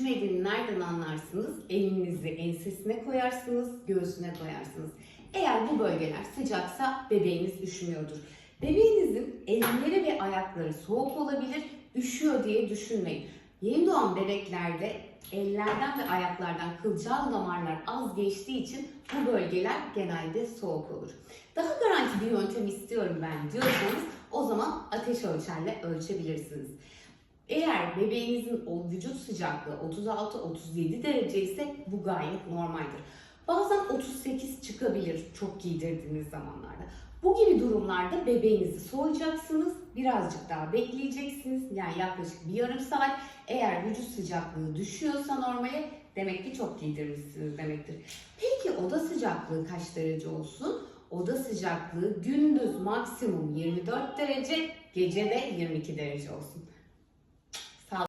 üşümediğini nereden anlarsınız? Elinizi ensesine koyarsınız, göğsüne koyarsınız. Eğer bu bölgeler sıcaksa bebeğiniz üşümüyordur. Bebeğinizin elleri ve ayakları soğuk olabilir, üşüyor diye düşünmeyin. Yeni doğan bebeklerde ellerden ve ayaklardan kılcal damarlar az geçtiği için bu bölgeler genelde soğuk olur. Daha garanti bir yöntem istiyorum ben diyorsanız o zaman ateş ölçerle ölçebilirsiniz. Eğer bebeğinizin o vücut sıcaklığı 36-37 derece ise bu gayet normaldir. Bazen 38 çıkabilir çok giydirdiğiniz zamanlarda. Bu gibi durumlarda bebeğinizi soğuyacaksınız, birazcık daha bekleyeceksiniz. Yani yaklaşık bir yarım saat. Eğer vücut sıcaklığı düşüyorsa normale demek ki çok giydirmişsiniz demektir. Peki oda sıcaklığı kaç derece olsun? Oda sıcaklığı gündüz maksimum 24 derece, gece de 22 derece olsun.